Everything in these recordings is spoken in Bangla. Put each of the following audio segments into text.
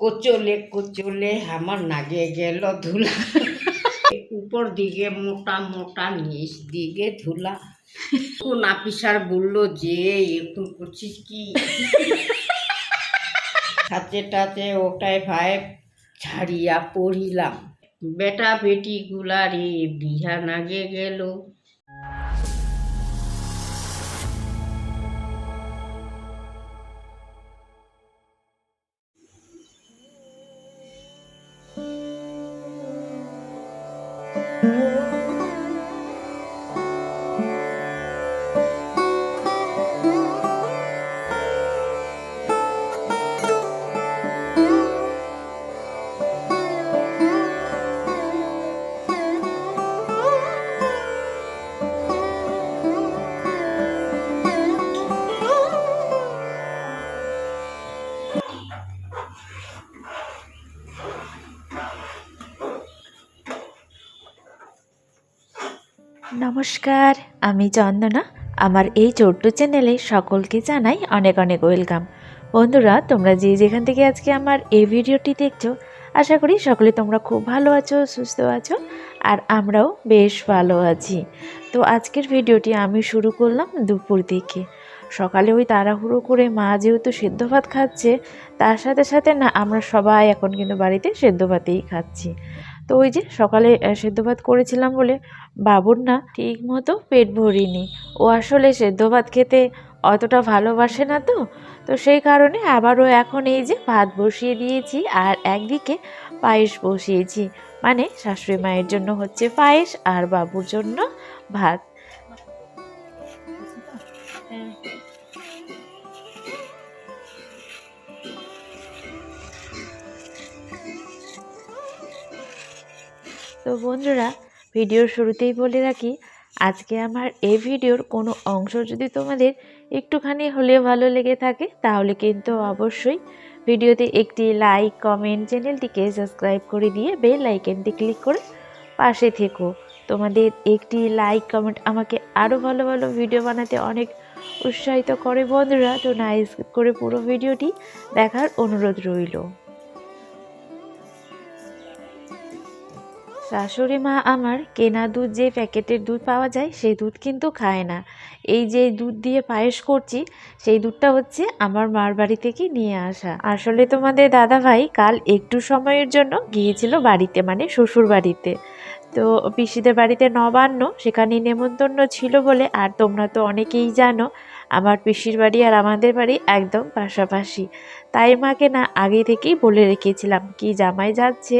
কোচলে কোচলে আমার নাগে গেল ধুলা। উপর দিকে মোটা মোটা নিচ দিকে ধুলা। কোন আপিসার বলল যে এখন করছিস কি? সাথে টাতে ওটাই ভাই ছাড়িয়া পড়িলাম। বেটা বেটি গুলারে বিহা নাগে গেল। নমস্কার, আমি চন্দনা। আমার এই ছোট্ট চ্যানেলে সকলকে জানাই অনেক অনেক ওয়েলকাম। বন্ধুরা, তোমরা যে যেখান থেকে আজকে আমার এই ভিডিওটি দেখছ, আশা করি সকলে তোমরা খুব ভালো আছো, সুস্থ আছো, আর আমরাও বেশ ভালো আছি। তো আজকের ভিডিওটি আমি শুরু করলাম দুপুর দিকে। সকালে ওই তাড়াহুড়ো করে মা যেহেতু সেদ্ধ ভাত খাচ্ছে, তার সাথে সাথে না আমরা সবাই এখন কিন্তু বাড়িতে সেদ্ধ ভাতেই খাচ্ছি। তো ওই যে সকালে সেদ্ধ ভাত করেছিলাম বলে বাবুর না ঠিক মতো পেট ভরিনি। ও আসলে সেদ্ধ ভাত খেতে অতটা ভালোবাসে না তো তো সেই কারণে আবারও এখন এই যে ভাত বসিয়ে দিয়েছি আর একদিকে পায়েস বসিয়েছি। মানে শাশুড়ি মায়ের জন্য হচ্ছে পায়েস আর বাবুর জন্য ভাত। তো বন্ধুরা, ভিডিওর শুরুতেই বলে রাখি, আজকে আমার এই ভিডিওর কোনো অংশ যদি তোমাদের একটুখানি হলেও ভালো লেগে থাকে, তাহলে কিন্তু অবশ্যই ভিডিওতে একটি লাইক কমেন্ট চ্যানেলটিকে সাবস্ক্রাইব করে দিয়ে বেল আইকনটি ক্লিক করে পাশে থেকো। তোমাদের একটি লাইক কমেন্ট আমাকে আরও ভালো ভালো ভিডিও বানাতে অনেক উৎসাহিত করে বন্ধুরা। তো না করে পুরো ভিডিওটি দেখার অনুরোধ রইল। শাশুড়ি মা আমার কেনা দুধ যে প্যাকেটের দুধ পাওয়া যায়, সেই দুধ কিন্তু খায় না। এই যে দুধ দিয়ে পায়েস করছি, সেই দুধটা হচ্ছে আমার মার বাড়ি থেকে নিয়ে আসা। আসলে তোমাদের দাদা ভাই কাল একটু সময়ের জন্য গিয়েছিল বাড়িতে মানে শ্বশুর বাড়িতে। তো পিসিদের বাড়িতে নবান্ন, সেখানে নেমন্তন্ন ছিল বলে, আর তোমরা তো অনেকেই জানো, আমার পিসির বাড়ি আর আমাদের বাড়ি একদম পাশাপাশি। তাই মাকে না আগে থেকেই বলে রেখেছিলাম, কি জামাই যাচ্ছে,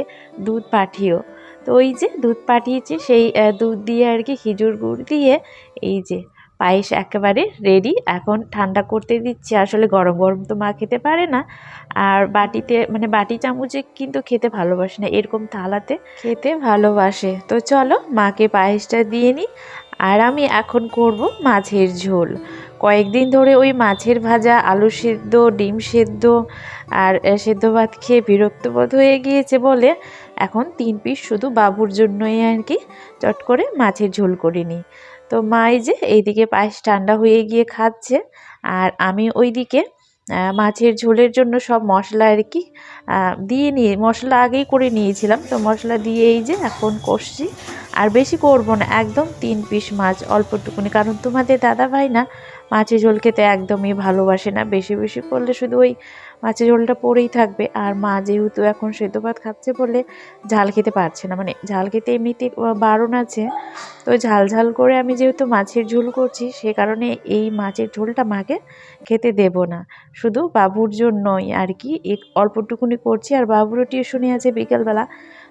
দুধ পাঠিও। তো ওই যে দুধ পাঠিয়েছি, সেই দুধ দিয়ে আর কি খেজুর গুড় দিয়ে এই যে পায়েস একেবারে রেডি এখন ঠান্ডা করতে দিচ্ছি, আসলে গরম গরম তো মা খেতে পারে না। আর বাটিতে মানে বাটি চামচে কিন্তু খেতে ভালোবাসে না, এরকম থালাতে খেতে ভালোবাসে। তো চলো মাকে পায়েসটা দিয়ে নিই আর আমি এখন করব মাছের ঝোল। কয়েকদিন ধরে ওই মাছের ভাজা, আলু সেদ্ধ, ডিম সেদ্ধ, আর সেদ্ধ ভাত খেয়ে বিরক্তবোধ হয়ে গিয়েছে বলে এখন তিন পিস শুধু বাবুর জন্যই আর কি চট করে মাছের ঝোল করে নিই তো মা এই যে এইদিকে পায়েস ঠান্ডা হয়ে গিয়ে খাচ্ছে আর আমি ওইদিকে মাছের ঝোলের জন্য সব মশলা আর কি দিয়ে নিয়ে, মশলা আগেই করে নিয়েছিলাম। তো মশলা দিয়ে এই যে এখন কষছি। আর বেশি করব না, একদম তিন পিস মাছ অল্পটুকুনি কারণ তোমাদের দাদা ভাই না মাছের ঝোল খেতে একদমই ভালোবাসে না। বেশি বেশি করলে শুধু ওই মাছের ঝোলটা পড়েই থাকবে। আর মা যেহেতু এখন সেদ্ধ ভাত খাচ্ছে বলে ঝাল খেতে পারছে না। মানে ঝাল খেতে এমনিতে বারণ আছে। তো ঝাল ঝাল করে আমি যেহেতু মাছের ঝোল করছি, সে কারণে এই মাছের ঝোলটা মাকে খেতে দেব না। শুধু বাবুর জন্যই আর কি অল্পটুকুনি করছি। আর বাবুরও টিউশনি আছে বিকেলবেলা।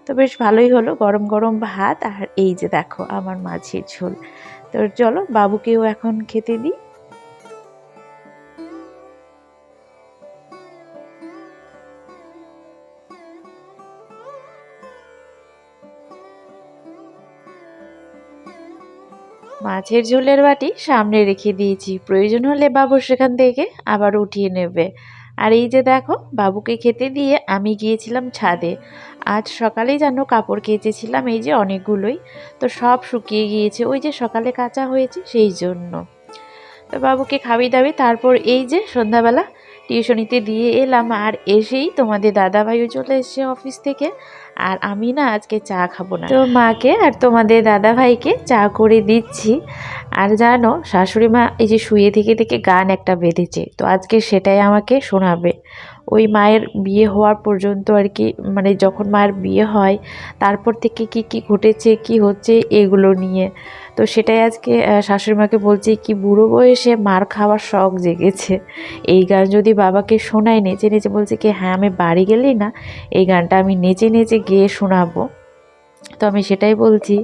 তো বেশ ভালোই হলো, গরম গরম ভাত। আর এই যে দেখো আমার মাছের ঝোল। তো চলো বাবুকেও এখন খেতে দিই। মাছের ঝোলের বাটি সামনে রেখে দিয়েছি। প্রয়োজন হলে বাবু সেখান থেকে আবার উঠিয়ে নেবে। আর এই যে দেখো, বাবুকে খেতে দিয়ে আমি গিয়েছিলাম ছাদে। আজ সকালেই যেন কাপড় কেচেছিলাম এই যে অনেকগুলোই। তো সব শুকিয়ে গিয়েছে, ওই যে সকালে কাঁচা হয়েছে সেই জন্য। তো বাবুকে খাবি দাবি, তারপর এই যে সন্ধ্যাবেলা টিউশনিতে দিয়ে এলাম। আর এসেই তোমাদের দাদাভাইও চলে এসছে অফিস থেকে। আর আমি না আজকে চা খাব না। তো মাকে আর তোমাদের দাদা ভাইকে চা করে দিচ্ছি। আর জানো, শাশুড়ি মা এই যে শুয়ে থেকে থেকে গান একটা বেঁধেছে, তো আজকে সেটাই আমাকে শোনাবে। ওই মায়ের বিয়ে হওয়ার পর্যন্ত আর কি মানে যখন মায়ের বিয়ে হয়, তারপর থেকে কি কি ঘটেছে, কি হচ্ছে, এগুলো নিয়ে। তো সেটাই আজকে আহ, শাশুড়ি মাকে বলছি কি বুড়ো বয়সে মার খাওয়ার শখ জেগেছে? এই গান যদি বাবাকে শোনায় নেচে নেচে বলছে কি হ্যাঁ আমি বাড়ি গেলেই না এই গানটা আমি নেচে নেচে গিয়ে শোনাবো। তো আমি সেটাই বলছি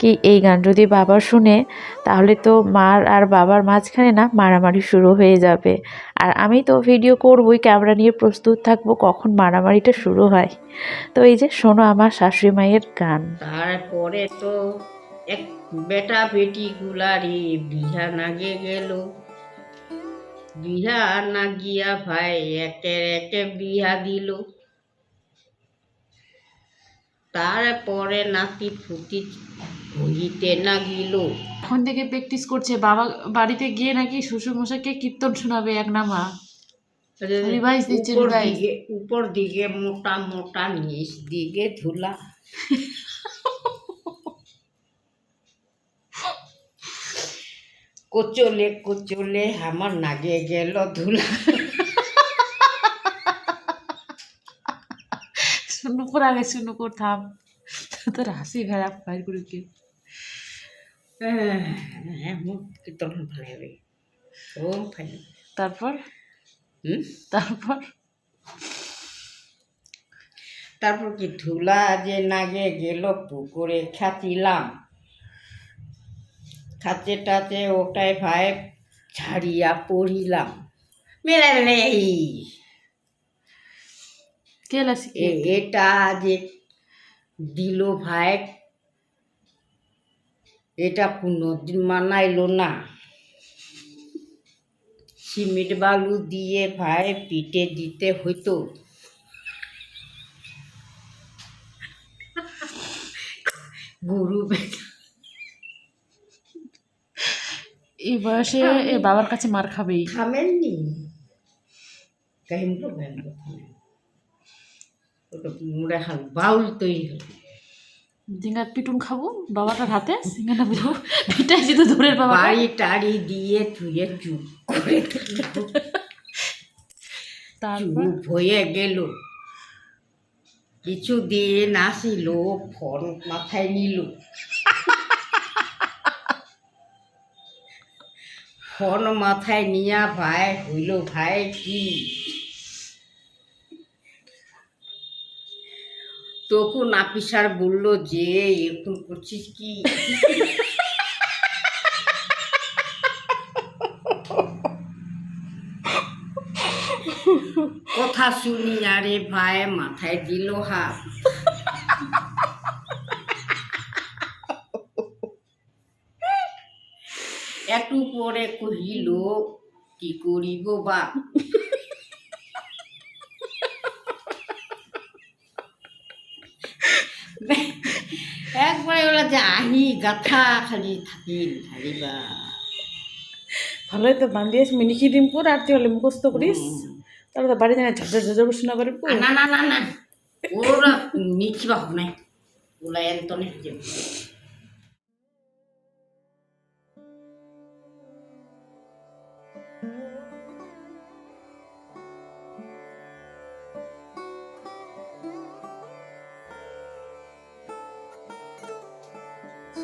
কি এই গান যদি বাবা শুনে তাহলে তো মার আর বাবার মাঝখানে না মারামারি শুরু হয়ে যাবে। আর আমি তো ভিডিও করবই ক্যামেরা নিয়ে প্রস্তুত থাকব কখন মারামারিটা শুরু হয়? তো এই যে শোনো আমার শাশুড়ি মায়ের গান। তারপরে তো বেটা বেটি গুলারি বিহা নাগে গেল। বিহা না গিয়া ভাই একে একে বিহা দিল। তারপরে নাতি ফুটি হইতে না গিল। এখন থেকে প্র্যাকটিস করছে বাবা বাড়িতে গিয়ে নাকি শ্বশুর মশাইকে কীর্তন শোনাবে এক নামা। রিভাইজ দিচ্ছে, উপর দিকে উপর দিকে মোটা মোটা নিচ দিকে ধুলা। কোচলে কোচলে আমার নাগে গেল ধুলা। শুনো কর আগে শুনো কর থাম। তোর হাসি ভেড়া বাইর করে কি? কীর্তন ভালো হবে ওম ভালো তারপর? হুম? তারপর? তারপর কি ধুলা যে নাগে গেল পুকুরে খাচিলাম। খাতে টাতে ওটাই ভাই ছাড়িয়া পড়িলাম। এ- এটা যে দিল ভাই এটা কোনোদিন মানাইলো না। সিমেন্ট বালু দিয়ে ভাই পিটে দিতে হইতো। গরু বেটা এই বয়সে এ বাবার কাছে মার খাবেই। খামেননি কাহিনী ওটা মুড়ে বাউল তৈরি হবে। পিটুন খাব বাবাটার হাতে সিঙ্গাটা বুঝব পিটাই যেত দূরের বাবা বাড়ি টাড়ি দিয়ে ধুয়ে চুপ করে। তারপর? হয়ে গেল। কিছুদিন আসিল ফোন মাথায় নিল। ফোন মাথায় নিয়া ভাই, হইল ভাই কি? তখন আপিসার বলল, যে, এরকম করছিস কি? কথা শুনি আরে ভাই, মাথায় দিল হাত। একটু পরে কহিল কি করিব বা? একবারে ওরা যে আহি গাথা খালি থাকিল খালি বা ভালোই তো বান্ধিয়েছ মিনিকি দিম পুর আর তুই হলে মুখস্থ করিস। তাহলে তো বাড়ি জানা ঝরঝর ঝরঝর শোনা পারব আ, না না না না ওরা নিচ্ছিবা হোক নাই। ওলা এত নেই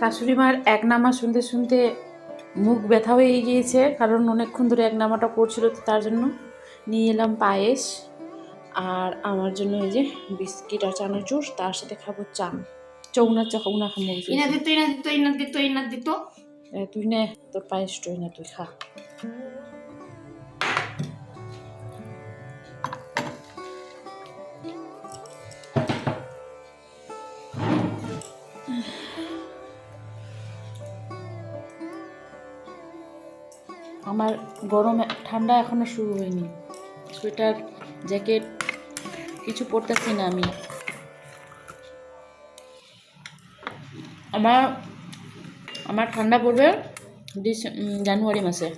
শাশুড়ি মার এক নামা শুনতে শুনতে মুখ ব্যথা হয়ে গিয়েছে কারণ অনেকক্ষণ ধরে এক নামাটা করছিল তো তার জন্য নিয়ে এলাম পায়েস আর আমার জন্য এই যে বিস্কিট আর চানাচুর তার সাথে খাব চান। চৌনা চৌনা খাব ইনা দিত ইনা দিত তুই নে তোর পায়েস টই না তুই খা। আমার গরম, ঠান্ডা এখনও শুরু হয়নি। সোয়েটার, জ্যাকেট কিছু পরতেছি না আমি। আমার আমার ঠান্ডা পড়বে জানুয়ারি মাসে।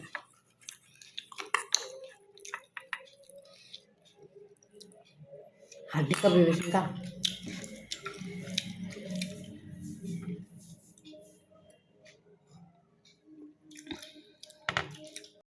হাড্ডি কবে বেশি?